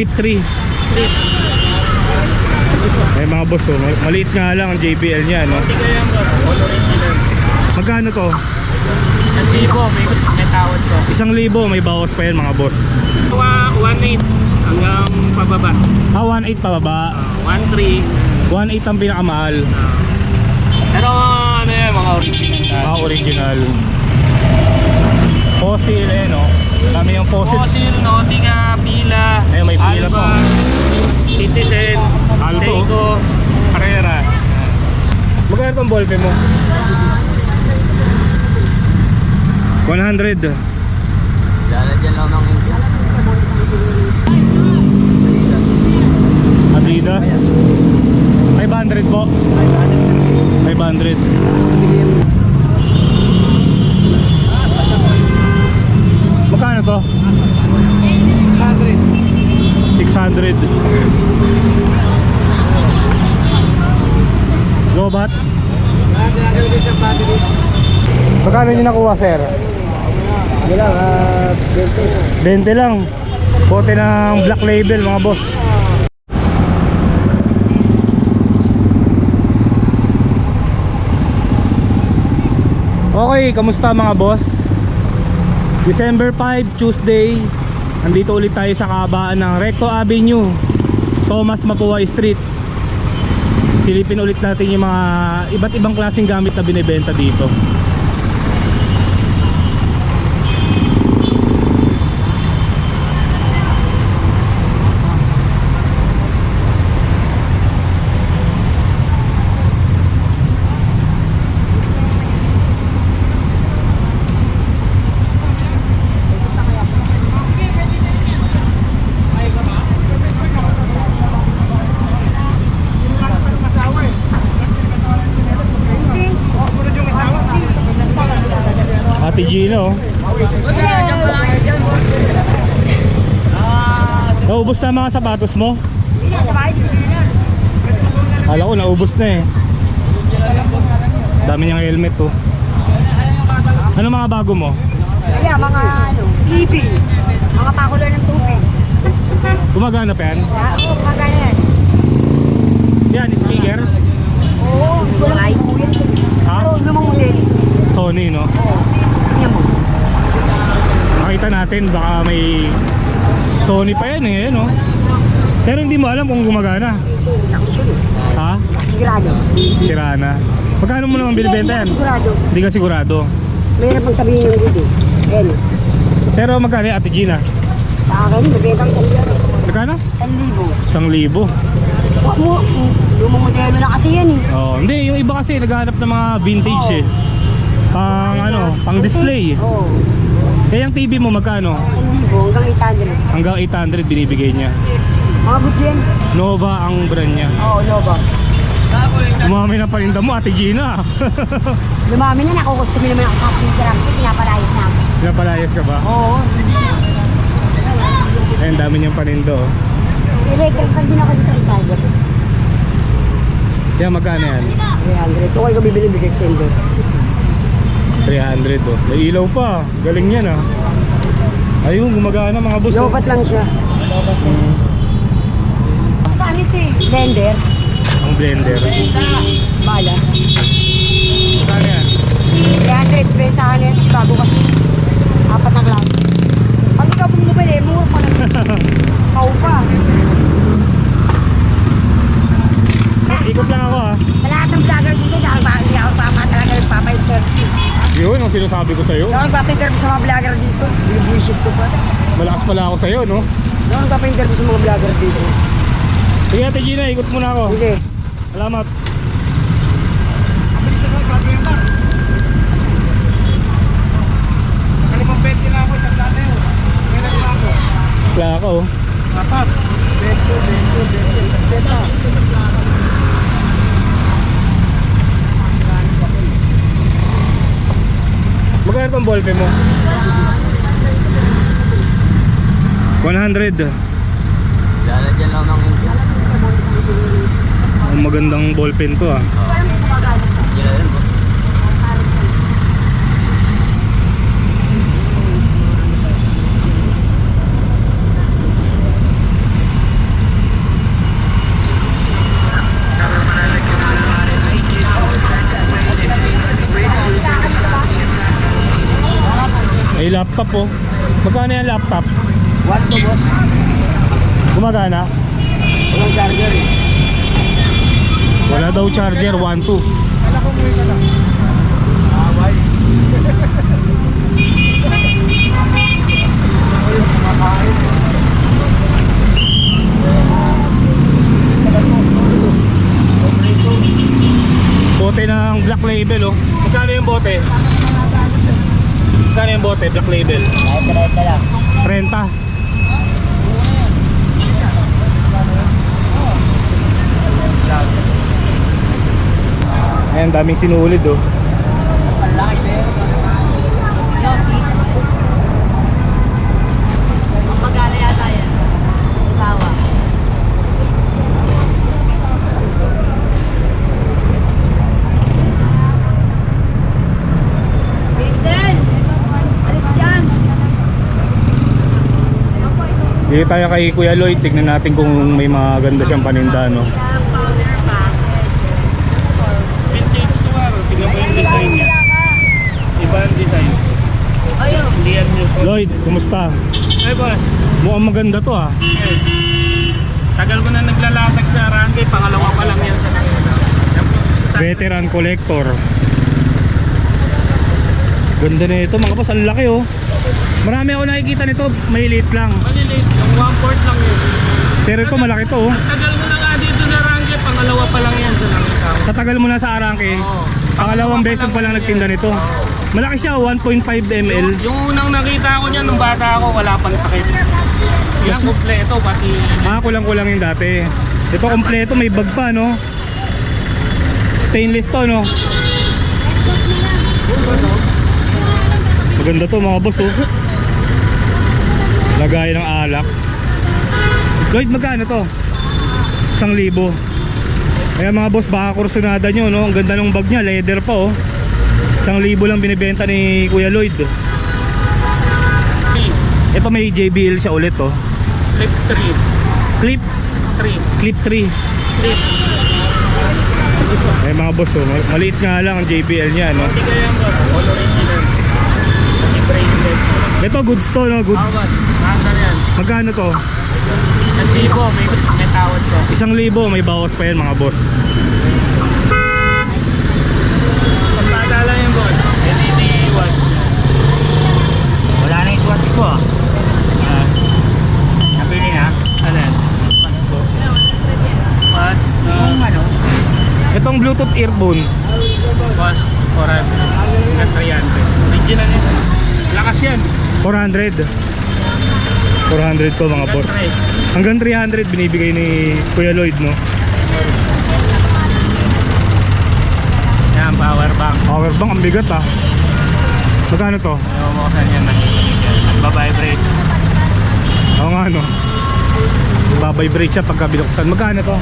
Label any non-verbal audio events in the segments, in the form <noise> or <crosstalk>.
Flip 3. Ay mga boss, oh. mal- maliit nga lang ang JBL niya, no? Magkano to? Ang libo, may, may tawad ko. Isang libo, may bawas pa yan mga boss. Wa- 1.8 hanggang pababa. Ah, 1.8 pababa. Uh, 1.3. 1.8 ang pinakamahal. Pero ano yan, mga original. Mga original. Fossil, eh, no? Dami yung fossil. Fossil, Nautica, Pila, Ayun, may Pila Alba, pa. Citizen, Alto. Seiko, Carrera. Magkano itong ballpen mo? 100. Lalagyan lang ng India. Adidas. 500 po. 500. Magkano to? 600. Lobat? Magkano nyo nakuha, sir? Ano lang, ah, 20. 20 lang. Bote ng black label mga boss. Okay, kamusta mga boss? December 5, Tuesday. Andito ulit tayo sa kabaan ng Recto Avenue, Thomas Mapua Street. Silipin ulit natin yung mga iba't ibang klaseng gamit na binibenta dito. Ate Gino. Naubos na mga sapatos mo? Kala ko naubos na eh. Dami niyang helmet to. Ano mga bago mo? Kaya mga ano, TV, mga pakulo ng tubig. Gumagana pa yan? Ako, mga ganyan. Yan, speaker. Oo, hindi ko yan. Ha? Pero lumang model. Sony, no? Mo. Makita natin, baka may Sony pa yan eh, no? Pero hindi mo alam kung gumagana. Ha? Sigurado. Sira na. Magkano mo naman binibenta yan? Sigurado. Hindi ka sigurado. Mayroon pang sabihin ng good eh. Ayan. Pero magkano yung Ate Gina? Sa akin, nabenta ko Magkano? 1,000. Isang libo. Huwag mo, lumang modelo na kasi yan eh. Oh, hindi, yung iba kasi naghahanap ng mga vintage eh. Pang ano, pang display. Oo. Kaya yung TV mo magkano? 1,000 hanggang 800. Hanggang 800 binibigay niya. Mga good yan. Nova ang brand niya. Oo, Nova. Umami na paninda mo, Ate Gina. <laughs> Lumami na, nakukustomi naman ako sa ko, pinapalayas na ako. Napalayas ka ba? Oo. Ayun, dami niyang panindo. Electric fan din ako dito sa Tiger. Yan, magkano yan? 300. Ito kayo bibili bigay sa Indos. 300 oh. May ilaw pa. Galing yan ah. Ayun, gumagana mga boss. oh. Lobat lang siya. Mm, Saan ito eh? Blender. ang blender. Bala. Magkano yan? 300. Benta ka niyan. Bago kasi. Apat na klase. Pag ikaw bumibili, mura pa lang. Pau pa. Ikot lang ako ah. Sa lahat ng vlogger dito, dahil ba hindi ako papa talaga nagpapa-interview. Yun, ang sinasabi ko sa'yo. Hindi ako nagpapa-interview sa mga vlogger dito. Binibuisit ko pa. Malakas pala ako sa'yo, no? Hindi ako nagpapa-interview sa mga vlogger dito. Sige, Ate Gina, ikot muna ako. Hindi. Salamat. Ano pang 20 na ako sa plano Magkano itong ballpen mo? 100. Lalagyan lang ng. Ang magandang ballpen to ah. Hindi na yun bro. Laptop oh. Magkano yung laptop? One to boss. Gumagana? Walang charger eh. Wala daw charger, 1, 2. Kala ko mo ka lang. Away. Bote ng black label oh. Magkano yung bote? Magkano yung bote, black label? Kahit na lang. 30. Ayan, daming sinulid oh. Yossi. Magkano yata yan? Sawa. Vincent! Alis dyan! Dito tayo kay Kuya Lloyd, tignan natin kung may mga ganda siyang paninda no. Vintage to ah. Tingnan mo yung design niya. Iba ang design. Ayun. Hindi yan. Lloyd, kumusta? Ay boss. Mukhang maganda to ah. Eh, Tagal ko na naglalatag sa Randy. Pangalawa pa lang yan Veteran collector. Ganda na ito mga boss, ang laki oh. Marami ako nakikita nito, maliliit lang. Maliliit. Yung one fourth lang yun. Pero ito malaki to oh. Tagal mo na nga dito na Randy. Pangalawa pa lang yan sa nakita ko. Sa tagal mo na sa Arangke, Oo. pangalawang beses pa lang nagtinda nito. Malaki siya, 1.5 ml. Yung, yung unang nakita ko niyan nung bata ako, wala pang takip. Yan Mas- kompleto, pati Ah, kulang-kulang yung dati. Ito kompleto, may bag pa no. Stainless to no. Maganda to mga boss oh. Lagay ng alak. Lloyd, magkano to? Isang libo. Kaya mga boss, baka kursunada nyo no. Ang ganda ng bag niya, leather pa oh. Isang libo lang binibenta ni Kuya Lloyd. Ito may JBL siya ulit oh. flip 3. Clip, 3. clip 3. Flip. Eh mga boss, oh, mal- maliit nga lang ang JBL niya, no? Hindi kaya ba? All original. Pati bracelet. Ito, goods to, no? Goods. Yan. Magkano to? Isang libo, may, may tawad ko. Isang libo, may bawas pa yan mga boss. Pagpata lang yung boss. LED watch. Wala na yung swatch ko. Ah, Nabili na. ano yan? Ko. Na ano? Itong Bluetooth earphone, boss. Oran. Hanggang 300. Original yan. Lakas yan. 400. 400 to mga boss. Hanggang Hanggang 300 binibigay ni Kuya Lloyd, no? Yan, power bank. Power bank, ang bigat ah. Magkano to? Ayaw mo yan. Nagbabibrate. Oo nga, no? Babibrate siya pagka binuksan. Magkano to?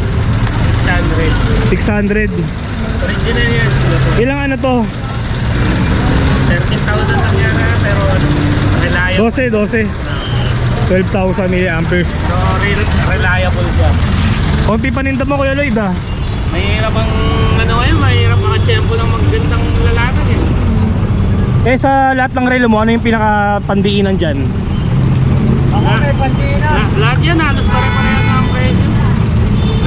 600. 600. Original yan. Po. Ilang ano to? 13,000 lang yan ah, pero ano, reliable. 12, 12. 12,000 milliamperes. So, re- reliable siya. Konti paninda mo Kuya Lloyd ah. Mahirap ang ano ngayon, mahirap makachempo ng magandang lalaki eh. Eh sa lahat ng relo mo, ano yung pinaka-pandiinan dyan? Ako may pantina. La- lahat yan, halos pare-parehas na ang presyo.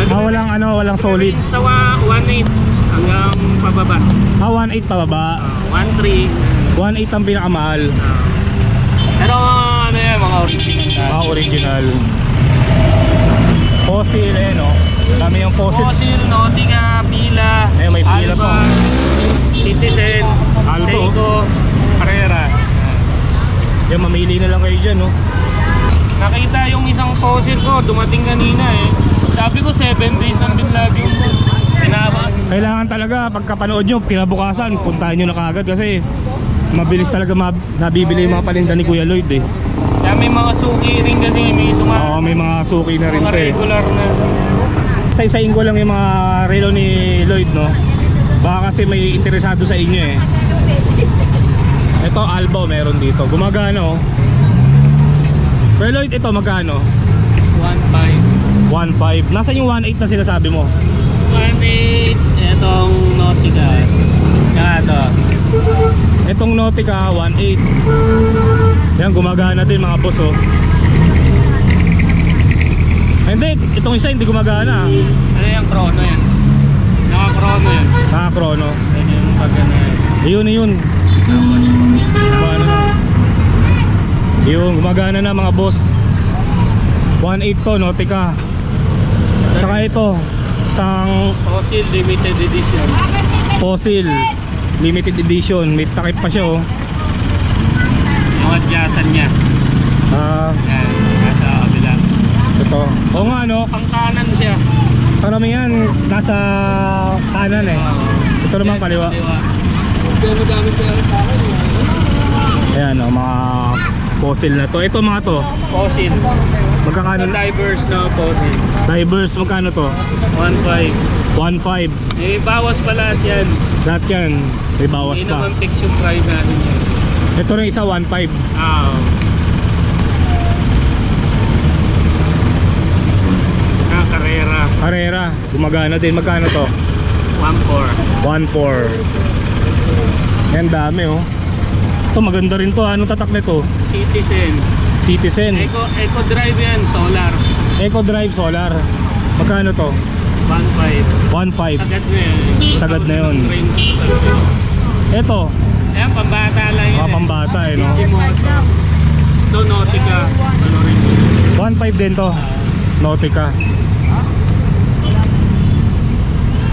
Ah, walang ano, walang solid. Sa wa- 1.8 hanggang pababa. Ah, 1.8 pababa. Ah, 1.3. 1.8 ang pinakamahal. ah. Pero ano yan, mga original. Ah, original. Fossil eh, no? Dami yung fossil. Fossil, Nautica, Pila, Eh, may Pila Alba, pa. Citizen, Alba. Seiko, Carrera. Yan, mamili na lang kayo dyan, no? Nakita yung isang fossil ko, dumating kanina eh. Sabi ko 7 days nang binlogging mo. Pinabang. Kailangan talaga, pagkapanood nyo, kinabukasan, puntahan nyo na kagad kasi mabilis talaga mab- nabibili yung mga palinda ni Kuya Lloyd eh. Kaya may mga suki rin kasi, may Oo, tuma may mga suki na rin mga eh. regular na. Isa-isain ko lang yung mga relo ni Lloyd, no? Baka kasi may interesado sa inyo eh. Ito, Alba, meron dito. Gumagana, oh. Pero Lloyd, ito magkano? 1.5. 1.5. Nasaan yung 1.8 na sinasabi mo? 1.8, etong Nautica. Kaya ito. Itong Nautica, 1.8. Yan, gumagana din mga boss oh. Hindi, itong isa hindi gumagana. Ano yung chrono yan? Naka-chrono yan. Naka-chrono. Yan yung. Yun, yun. Gumagana na. Yun, gumagana na mga boss. 1.8 to, Nautica. Saka ito, isang Fossil limited edition. fossil limited edition. May takip pa siya oh. Yung adjustan niya. Ah, Yan, nasa kabila. ito. Oo nga no, Pang kanan siya. karamihan nasa kanan eh. Ito naman kaliwa. Pero gamit ko sa akin. Ayan oh, mga fossil na to. Ito mga to. Fossil. Magkakano? Ano diverse na fossil. Divers, magkano to? 1.5. 1.5. Eh, bawas pa lahat yan. Lahat yan. May bawas Hindi pa. naman fix yung price natin yan. Ito rin isa 1.5. Ah. Ah, Carrera. Carrera, gumagana din. Magkano to? 1.4. 1.4. Yan dami oh. Ito maganda rin to. Anong tatak nito? Citizen. Citizen. Eco, Eco Drive yan, solar. Eco Drive Solar. Magkano to? 1.5. 1.5. Sagad na yan. Sagad na yun. 2,000 range. Ito, Ayan, pambata lang yan. mga pambata eh no. Ito, Nautica. Ano rin yun? 1.5 din to. Nautica.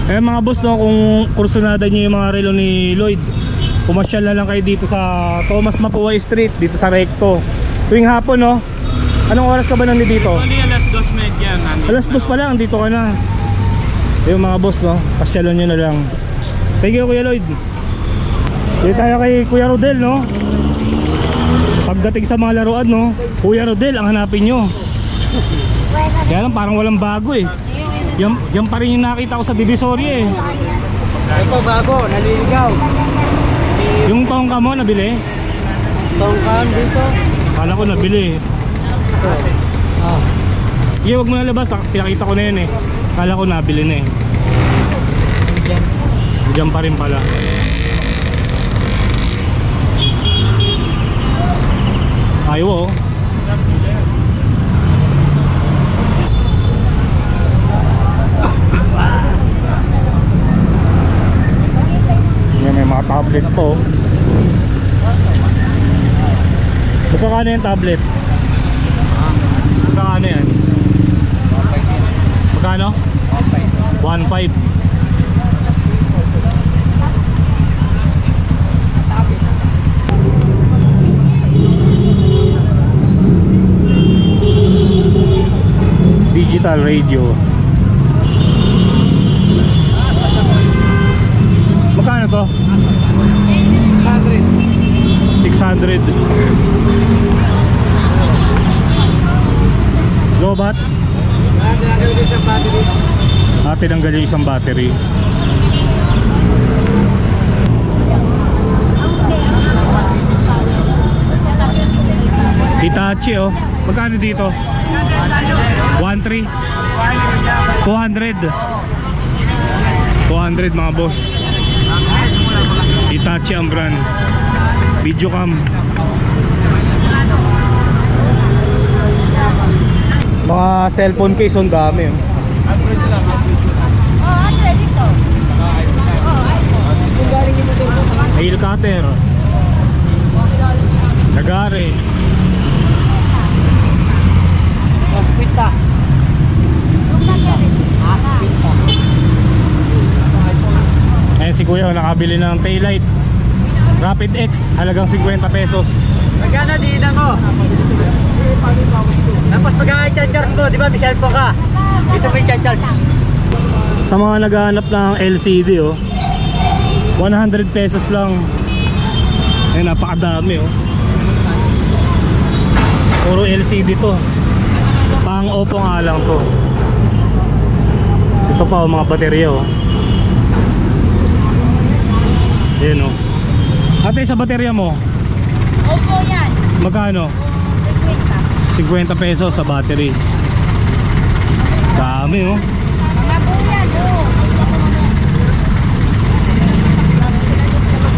Eh mga boss no, kung kursunada niyo yung mga relo ni Lloyd, pumasyal na lang kayo dito sa Thomas Mapuay Street, dito sa Recto. Tuwing hapon no. Anong oras ka ba nandito dito? Actually, alas 2 medya. nandito Alas dos pa lang, dito ka na. Yung mga boss no, pasyalon nyo na lang. Thank you Kuya Lloyd. Dito tayo kay Kuya Rodel no. Pagdating sa mga laruan no, Kuya Rodel ang hanapin nyo. Kaya lang parang walang bago eh. Yan, yan pa rin yung nakita ko sa Divisoria eh. Ito bago, naliligaw. Yung tongka mo nabili? Tongkan dito. Kala ko nabili. Ah. Iya, wag mo na labas. ah. Pinakita ko na yun eh. Kala ko nabili na eh. Diyan pa rin pala. Ayaw oh. Yan may mga tablet po. Magkakano yung tablet? Magkano yan? Magkano? 1.5 Digital radio Magkano to? 600 Lobat? Nalagay sa battery. Ah, tinanggal yung isang battery. Hitachi oh. Magkano dito? 1.3? 200. 200 mga boss. Hitachi ang brand. Videocam. Mga cellphone case ang dami oh. Nail cutter. Nagari. Hospita. Ayan si Kuya, nakabili ng taillight. Rapid X, halagang 50 pesos. Magkano din ako? Tapos pag i-charge mo, di ba may cellphone ka? Dito may charge. Sa mga naghahanap ng LCD, oh, 100 pesos lang. Ayan, napakadami, oh. Puro LCD to. Pang Oppo nga lang to. Ito pa, oh, mga baterya, oh. Ayan, oh. Ate, sa baterya mo, Opo yan. magkano? 50. 50 pesos sa battery. Dami, oh. Mga po yan. Oh.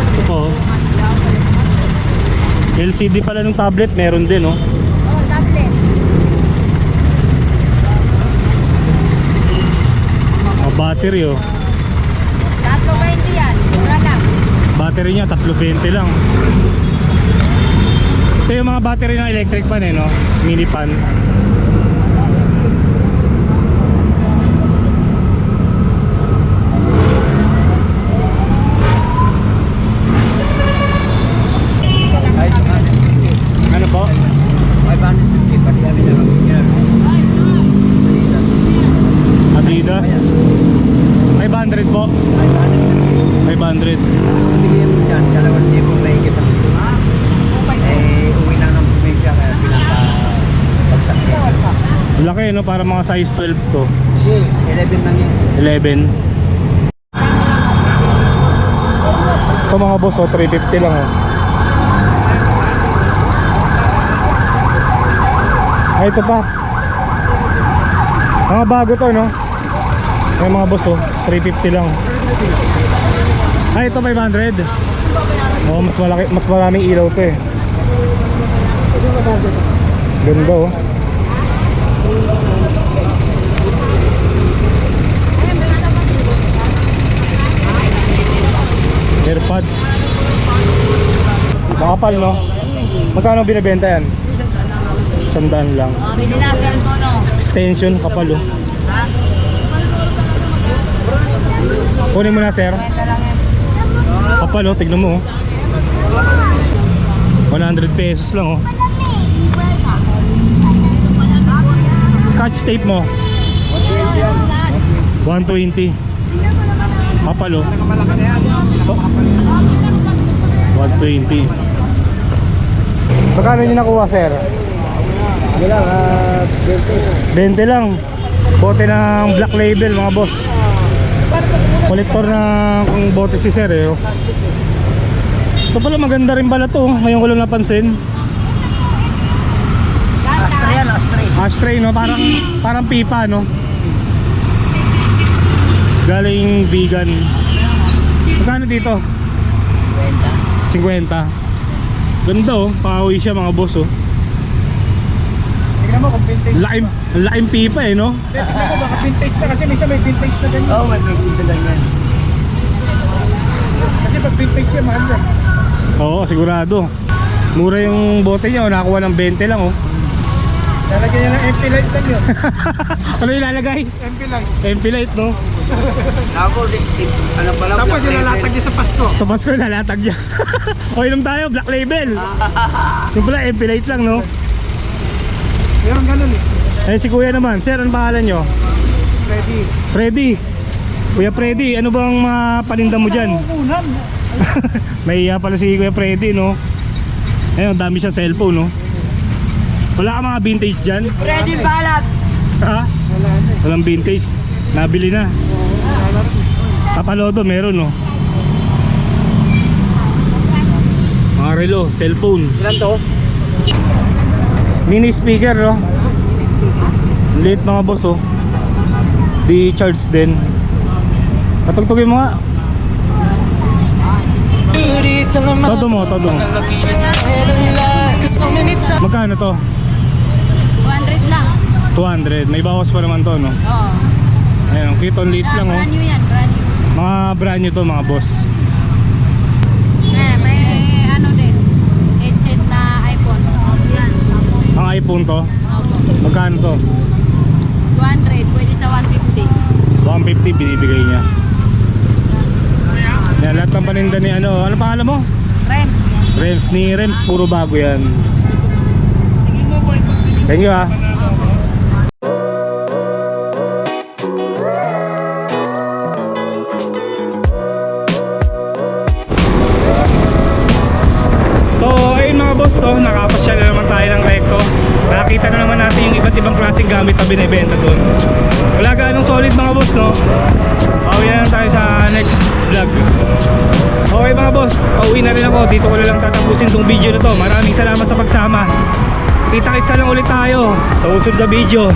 Ito po. LCD pala ng tablet, meron din, oh. Oh, tablet. Mga battery, oh. Tatlo 20 yan. Mura lang. Battery niya, 320 lang. Ito yung mga battery ng electric pan, eh, no? Mini pan. Kahit ano. Ano po? 550 pati kami na kami. Adidas. 500 po. 500. Bigyan mo dyan, dalawang libo may ikip ang Eh, uwi lang ng probinsya kaya pinaka pagsakit. Laki, no? Para mga size 12 to. 11 lang yan. 11. Ito mga boss, oh, 350 lang, oh. Ay, ito pa. Mga bago to, no? Ay, mga boss, oh, 350 lang. Ay, ito 500. Oh, mas malaki, mas maraming ilaw to eh. Ganda, oh. Airpods. Makapal, no? Magkano binibenta yan? Sandaan lang. Oh. Extension, kapal, oh. Kunin mo na, sir. Kapal, oh. Tignan mo, oh. 100 pesos lang, oh. Scotch tape mo. 120. Kapal, oh. Malaki na yan. 120. Magkano nyo nakuha, sir? Ano lang, ah, 20. 20 lang. Bote ng black label, mga boss. Kolektor ng bote si sir, eh. oh. Ito pala maganda rin pala to. oh. Ngayon ko lang napansin. Astra yan, astra. Ashtray, no? Parang, parang pipa, no? Galing vegan. Magkano dito? 50. Ganda, oh. Pauwi siya, mga boss, oh. Mo kung vintage. Laking, laking pipa, eh, no? Mo baka vintage na kasi minsan may vintage na ganyan. Oo, may vintage na ganyan. Kasi pag vintage yan, mahal yan. Oo, sigurado. Mura yung bote niya, oh. Nakakuha ng 20 lang, oh. Lalagyan niya ng MP light lang yun. <laughs> ano ilalagay? MP lang. MP light, no? Ako, ano pala, Tapos ilalatag niya sa Pasko. Sa Pasko lalatag niya. <laughs> o, inom tayo, black label. <laughs> Yung pala, MP light lang, no? Meron ganun eh. Eh, si kuya naman. Sir, ano pangalan nyo? Ready. Freddy. Kuya Freddy, ano bang mga paninda mo dyan? May pala si Kuya Freddy, no? Ayun, dami siyang cellphone, no? Wala ka mga vintage dyan? Ready balat. Ha? Wala na. Walang vintage. Nabili na. Sa Palodo, meron, no? Mga relo, cellphone. Ilan to? Mini speaker, no? Late mga boss, oh. Di charge din. Patugtugin mo nga. Todo mo, todo mo. Magkano to? 200 lang. 200. May bawas pa naman to, no? Oh. Ayan, kit on late lang, oh. Brand new yan, brand new. Mga brand new to, mga boss. Eh, may ano din. Headset na iPhone. Yan. Ang iPhone to. Opo. Magkano to? 200, pwede sa 150. 150 binibigay niya. Yan, lahat ng paninda ni ano. Ano pangalan mo? Rems. Rems ni Rems, puro bago yan. Thank you ah. Nakita na naman natin yung iba't ibang klaseng gamit na binibenta doon. Wala ganong solid mga boss no? Pauwi na lang tayo sa next vlog. Okay mga boss, pauwi na rin ako. Dito ko na lang tatapusin tong video na to. Maraming salamat sa pagsama. Kita-kitsa lang ulit tayo sa susunod na video